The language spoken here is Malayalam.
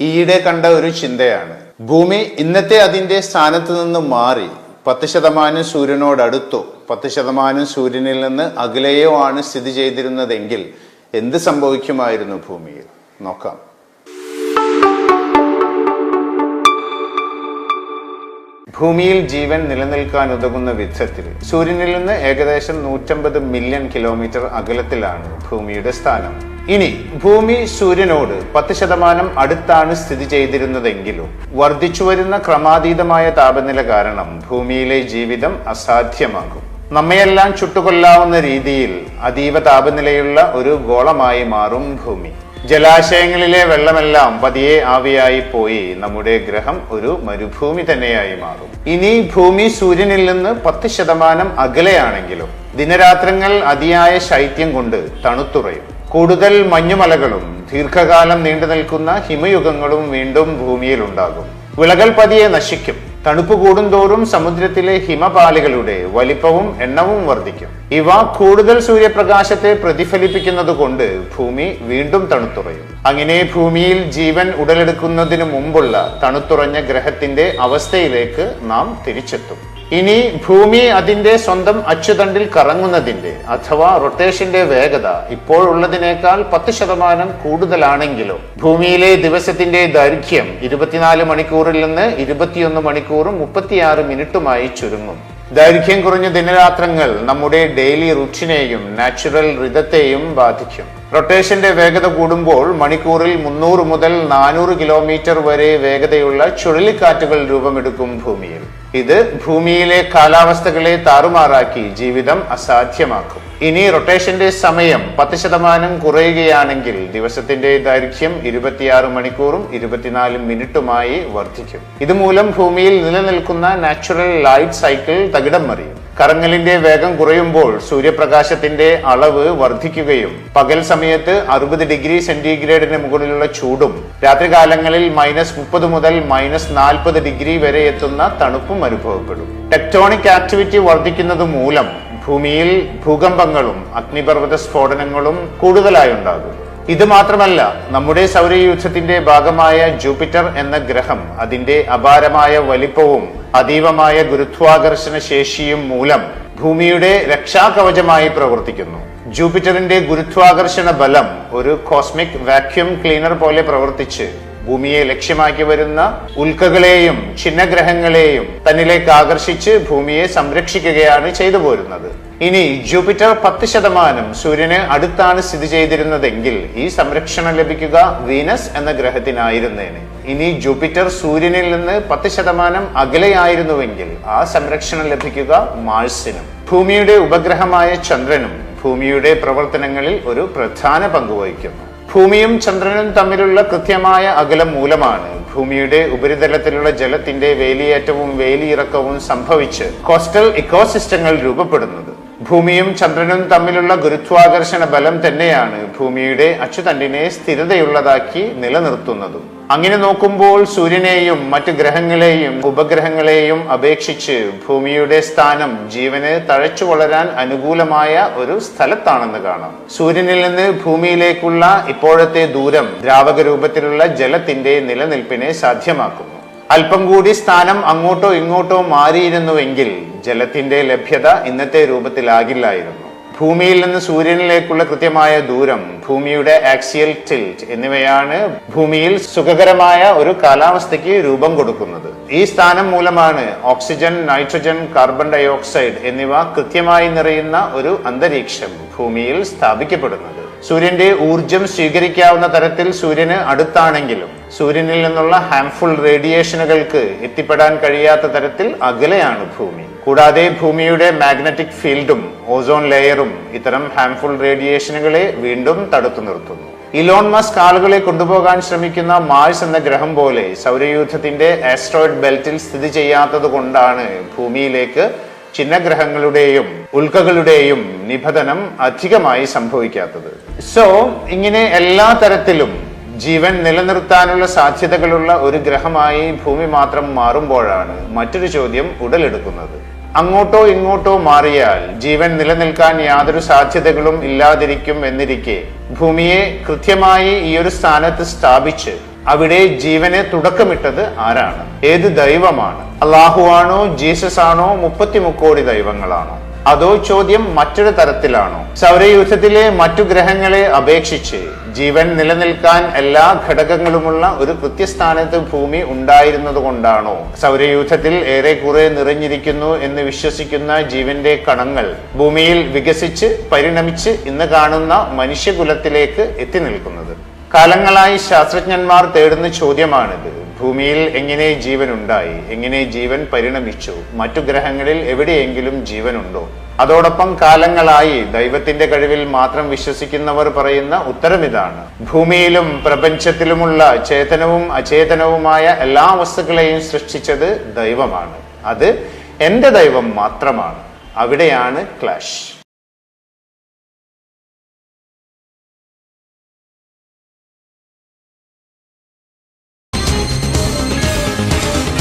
ഈയിടെ കണ്ട ഒരു ചിന്തയാണ്. ഭൂമി ഇന്നത്തെ അതിന്റെ സ്ഥാനത്ത് നിന്ന് മാറി പത്ത് ശതമാനം സൂര്യനോടടുത്തോ. പത്ത് ശതമാനം സൂര്യനിൽ നിന്ന് അകലെയോ ആണ് സ്ഥിതി ചെയ്തിരുന്നതെങ്കിൽ എന്ത് സംഭവിക്കുമായിരുന്നു ഭൂമിയിൽ? നോക്കാം. ഭൂമിയിൽ ജീവൻ നിലനിൽക്കാൻ ഉതകുന്ന വിധത്തിൽ സൂര്യനിൽ നിന്ന് ഏകദേശം നൂറ്റമ്പത് മില്യൺ കിലോമീറ്റർ അകലത്തിലാണ് ഭൂമിയുടെ സ്ഥാനം. ഇനി ഭൂമി സൂര്യനോട് പത്ത് ശതമാനം അടുത്താണ് സ്ഥിതി ചെയ്തിരുന്നതെങ്കിലും വർദ്ധിച്ചു വരുന്ന ക്രമാതീതമായ താപനില കാരണം ഭൂമിയിലെ ജീവിതം അസാധ്യമാകും. നമ്മയെല്ലാം ചുട്ടുകൊല്ലാവുന്ന രീതിയിൽ അതീവ താപനിലയുള്ള ഒരു ഗോളമായി മാറും ഭൂമി. ജലാശയങ്ങളിലെ വെള്ളമെല്ലാം പതിയെ ആവിയായി പോയി നമ്മുടെ ഗ്രഹം ഒരു മരുഭൂമി തന്നെയായി മാറും. ഇനി ഭൂമി സൂര്യനിൽ നിന്ന് പത്ത് ശതമാനം അകലെയാണെങ്കിലും ദിനരാത്രങ്ങൾ അതിയായ ശൈത്യം കൊണ്ട് തണുത്തുറയും. കൂടുതൽ മഞ്ഞുമലകളും ദീർഘകാലം നീണ്ടു നിൽക്കുന്ന ഹിമയുഗങ്ങളും വീണ്ടും ഭൂമിയിൽ ഉണ്ടാകും വിളകൾ പതിയെ നശിക്കും. തണുപ്പ് കൂടുന്തോറും സമുദ്രത്തിലെ ഹിമപാളികളുടെ വലിപ്പവും എണ്ണവും വർദ്ധിക്കും. ഇവ കൂടുതൽ സൂര്യപ്രകാശത്തെ പ്രതിഫലിപ്പിക്കുന്നത് കൊണ്ട് ഭൂമി വീണ്ടും തണുത്തുറയും. അങ്ങനെ ഭൂമിയിൽ ജീവൻ ഉടലെടുക്കുന്നതിനു മുമ്പുള്ള തണുത്തുറഞ്ഞ ഗ്രഹത്തിന്റെ അവസ്ഥയിലേക്ക് നാം തിരിച്ചെത്തും. ഇനി ഭൂമി അതിന്റെ സ്വന്തം അച്ചുതണ്ടിൽ കറങ്ങുന്നതിന്റെ അഥവാ റൊട്ടേഷന്റെ വേഗത ഇപ്പോഴുള്ളതിനേക്കാൾ പത്ത് ശതമാനം കൂടുതലാണെങ്കിലും? ഭൂമിയിലെ ദിവസത്തിന്റെ ദൈർഘ്യം ഇരുപത്തിനാല് മണിക്കൂറിൽ നിന്ന് ഇരുപത്തിയൊന്ന് മണിക്കൂറും മുപ്പത്തിയാറ് മിനിറ്റുമായി ചുരുങ്ങും. ദൈർഘ്യം കുറഞ്ഞ ദിനരാത്രങ്ങൾ നമ്മുടെ ഡെയിലി റുട്ടിനെയും നാച്ചുറൽ ഋതത്തെയും ബാധിക്കും. റൊട്ടേഷന്റെ വേഗത കൂടുമ്പോൾ മണിക്കൂറിൽ മുന്നൂറ് മുതൽ നാനൂറ് കിലോമീറ്റർ വരെ വേഗതയുള്ള ചുഴലിക്കാറ്റുകൾ രൂപമെടുക്കും ഭൂമിയിൽ. ഇത് ഭൂമിയിലെ കാലാവസ്ഥകളെ താറുമാറാക്കി ജീവിതം അസാധ്യമാക്കും. ഇനി റൊട്ടേഷന്റെ സമയം പത്ത് ശതമാനം കുറയുകയാണെങ്കിൽ ദിവസത്തിന്റെ ദൈർഘ്യം ഇരുപത്തിയാറ് മണിക്കൂറും ഇരുപത്തിനാല് മിനിറ്റുമായി വർദ്ധിക്കും. ഇതുമൂലം ഭൂമിയിൽ നിലനിൽക്കുന്ന നാച്ചുറൽ ലൈഫ് സൈക്കിൾ തകിടം മറിയും. കറങ്ങലിന്റെ വേഗം കുറയുമ്പോൾ സൂര്യപ്രകാശത്തിന്റെ അളവ് വർദ്ധിക്കുകയും പകൽ സമയത്ത് അറുപത് ഡിഗ്രി സെന്റിഗ്രേഡിന് മുകളിലുള്ള ചൂടും രാത്രികാലങ്ങളിൽ മൈനസ് മുപ്പത് മുതൽ മൈനസ് നാൽപ്പത് ഡിഗ്രി വരെ എത്തുന്ന തണുപ്പും അനുഭവപ്പെടും. ടെക്ടോണിക് ആക്ടിവിറ്റി വർദ്ധിക്കുന്നത് മൂലം ഭൂമിയിൽ ഭൂകമ്പങ്ങളും അഗ്നിപർവത സ്ഫോടനങ്ങളും കൂടുതലായി ഉണ്ടാകും ഇത് മാത്രമല്ല നമ്മുടെ സൗരയൂഥത്തിന്റെ ഭാഗമായ ജൂപ്പിറ്റർ എന്ന ഗ്രഹം അതിന്റെ അപാരമായ വലിപ്പവും അതീവമായ ഗുരുത്വാകർഷണ ശേഷിയും മൂലം ഭൂമിയുടെ രക്ഷാകവചമായി പ്രവർത്തിക്കുന്നു. ജൂപ്പിറ്ററിന്റെ ഗുരുത്വാകർഷണ ബലം ഒരു കോസ്മിക് വാക്യൂം ക്ലീനർ പോലെ പ്രവർത്തിച്ച് ഭൂമിയെ ലക്ഷ്യമാക്കി വരുന്ന ഉൽക്കകളെയും ഛിന്നഗ്രഹങ്ങളെയും തന്നിലേക്ക് ആകർഷിച്ച് ഭൂമിയെ സംരക്ഷിക്കുകയാണ് ചെയ്തു പോരുന്നത്. ഇനി ജൂപ്പിറ്റർ പത്ത് ശതമാനം സൂര്യന് അടുത്താണ് സ്ഥിതി ചെയ്തിരുന്നതെങ്കിൽ ഈ സംരക്ഷണം ലഭിക്കുക വീനസ് എന്ന ഗ്രഹത്തിനായിരുന്നേനെ. ഇനി ജൂപ്പിറ്റർ സൂര്യനിൽ നിന്ന് പത്ത് ശതമാനം അകലെയായിരുന്നുവെങ്കിൽ ആ സംരക്ഷണം ലഭിക്കുക മാഴ്സിനും. ഭൂമിയുടെ ഉപഗ്രഹമായ ചന്ദ്രനും ഭൂമിയുടെ പ്രവർത്തനങ്ങളിൽ ഒരു പ്രധാന പങ്ക് വഹിക്കുന്നു. ഭൂമിയും ചന്ദ്രനും തമ്മിലുള്ള കൃത്യമായ അകലം മൂലമാണ് ഭൂമിയുടെ ഉപരിതലത്തിലുള്ള ജലത്തിന്റെ വേലിയേറ്റവും വേലിയിറക്കവും സംഭവിച്ച് കോസ്റ്റൽ ഇക്കോസിസ്റ്റങ്ങൾ രൂപപ്പെടുന്നത്. ഭൂമിയും ചന്ദ്രനും തമ്മിലുള്ള ഗുരുത്വാകർഷണ ബലം തന്നെയാണ് ഭൂമിയുടെ അച്ചുതണ്ടിനെ സ്ഥിരതയുള്ളതാക്കി നിലനിർത്തുന്നതും. അങ്ങനെ നോക്കുമ്പോൾ സൂര്യനെയും മറ്റ് ഗ്രഹങ്ങളെയും ഉപഗ്രഹങ്ങളെയും അപേക്ഷിച്ച് ഭൂമിയുടെ സ്ഥാനം ജീവന് തഴച്ചു വളരാൻ അനുകൂലമായ ഒരു സ്ഥലത്താണെന്ന് കാണാം. സൂര്യനിൽ നിന്ന് ഭൂമിയിലേക്കുള്ള ഇപ്പോഴത്തെ ദൂരം ദ്രാവക രൂപത്തിലുള്ള ജലത്തിന്റെ നിലനിൽപ്പിനെ സാധ്യമാക്കുന്നു. അല്പം കൂടി സ്ഥാനം അങ്ങോട്ടോ ഇങ്ങോട്ടോ മാറിയിരുന്നുവെങ്കിൽ ജലത്തിന്റെ ലഭ്യത ഇന്നത്തെ രൂപത്തിലാകില്ലായിരുന്നു. ഭൂമിയിൽ നിന്ന് സൂര്യനിലേക്കുള്ള കൃത്യമായ ദൂരം ഭൂമിയുടെ ആക്സിയൽ ടിൽറ്റ് എന്നിവയാണ് ഭൂമിയിൽ സുഖകരമായ ഒരു കാലാവസ്ഥയ്ക്ക് രൂപം കൊടുക്കുന്നത്. ഈ സ്ഥാനം മൂലമാണ് ഓക്സിജൻ നൈട്രജൻ കാർബൺ ഡയോക്സൈഡ് എന്നിവ കൃത്യമായി നിറയുന്ന ഒരു അന്തരീക്ഷം ഭൂമിയിൽ സ്ഥാപിക്കപ്പെടുന്നത്. സൂര്യന്റെ ഊർജം സ്വീകരിക്കാവുന്ന തരത്തിൽ സൂര്യന് അടുത്താണെങ്കിലും സൂര്യനിൽ നിന്നുള്ള ഹാംഫുൾ റേഡിയേഷനുകൾക്ക് എത്തിപ്പെടാൻ കഴിയാത്ത തരത്തിൽ അകലെയാണ് ഭൂമി. കൂടാതെ ഭൂമിയുടെ മാഗ്നറ്റിക് ഫീൽഡും ഓസോൺ ലെയറും ഇത്തരം ഹാംഫുൾ റേഡിയേഷനുകളെ വീണ്ടും തടുത്തു നിർത്തുന്നു. ഇലോൺ മസ്ക് ആളുകളെ കൊണ്ടുപോകാൻ ശ്രമിക്കുന്ന മാഴ്സ് എന്ന ഗ്രഹം പോലെ സൗരയൂഥത്തിന്റെ ആസ്ട്രോയിഡ് ബെൽറ്റിൽ സ്ഥിതി ചെയ്യാത്തത് കൊണ്ടാണ് ഭൂമിയിലേക്ക് ചിഹ്നഗ്രഹങ്ങളുടെയും ഉൽക്കകളുടെയും നിബന്ധനം അധികമായി സംഭവിക്കാത്തത്. സോ ഇങ്ങനെ എല്ലാ തരത്തിലും ജീവൻ നിലനിർത്താനുള്ള സാധ്യതകളുള്ള ഒരു ഗ്രഹമായി ഭൂമി മാത്രം മാറുമ്പോഴാണ് മറ്റൊരു ചോദ്യം ഉടലെടുക്കുന്നത്. അങ്ങോട്ടോ ഇങ്ങോട്ടോ മാറിയാൽ ജീവൻ നിലനിൽക്കാൻ യാതൊരു സാധ്യതകളും ഇല്ലാതിരിക്കും എന്നിരിക്കെ ഭൂമിയെ കൃത്യമായി ഈ ഒരു സ്ഥാനത്ത് സ്ഥാപിച്ച് അവിടെ ജീവനെ തുടക്കമിട്ടത് ആരാണ്? ഏത് ദൈവമാണ്? അള്ളാഹു ആണോ ജീസസ് ആണോ മുപ്പത്തി മുക്കോടി ദൈവങ്ങളാണോ? അതോ ചോദ്യം മറ്റൊരു തരത്തിലാണോ? സൗരയൂഥത്തിലെ മറ്റു ഗ്രഹങ്ങളെ അപേക്ഷിച്ച് ജീവൻ നിലനിൽക്കാൻ എല്ലാ ഘടകങ്ങളുമുള്ള ഒരു കൃത്യസ്ഥാനത്ത് ഭൂമി ഉണ്ടായിരുന്നത് കൊണ്ടാണോ? സൗരയൂഥത്തിൽ ഏറെക്കുറെ നിറഞ്ഞിരിക്കുന്നു എന്ന് വിശ്വസിക്കുന്ന ജീവന്റെ കണങ്ങൾ ഭൂമിയിൽ വികസിച്ച് പരിണമിച്ച് ഇന്ന് കാണുന്ന മനുഷ്യകുലത്തിലേക്ക് എത്തി നിൽക്കുന്നത്. കാലങ്ങളായി ശാസ്ത്രജ്ഞന്മാർ തേടുന്ന ചോദ്യമാണിത്. ഭൂമിയിൽ എങ്ങനെ ജീവൻ ഉണ്ടായി എങ്ങനെ ജീവൻ പരിണമിച്ചു? മറ്റു ഗ്രഹങ്ങളിൽ എവിടെയെങ്കിലും ജീവനുണ്ടോ? അതോടൊപ്പം കാലങ്ങളായി ദൈവത്തിന്റെ കഴിവിൽ മാത്രം വിശ്വസിക്കുന്നവർ പറയുന്ന ഉത്തരം ഇതാണ്. ഭൂമിയിലും പ്രപഞ്ചത്തിലുമുള്ള ചേതനവും അചേതനവുമായ എല്ലാ വസ്തുക്കളെയും സൃഷ്ടിച്ചത് ദൈവമാണ്. അത് എന്റെ ദൈവം മാത്രമാണ്. അവിടെയാണ് ക്ലാഷ്.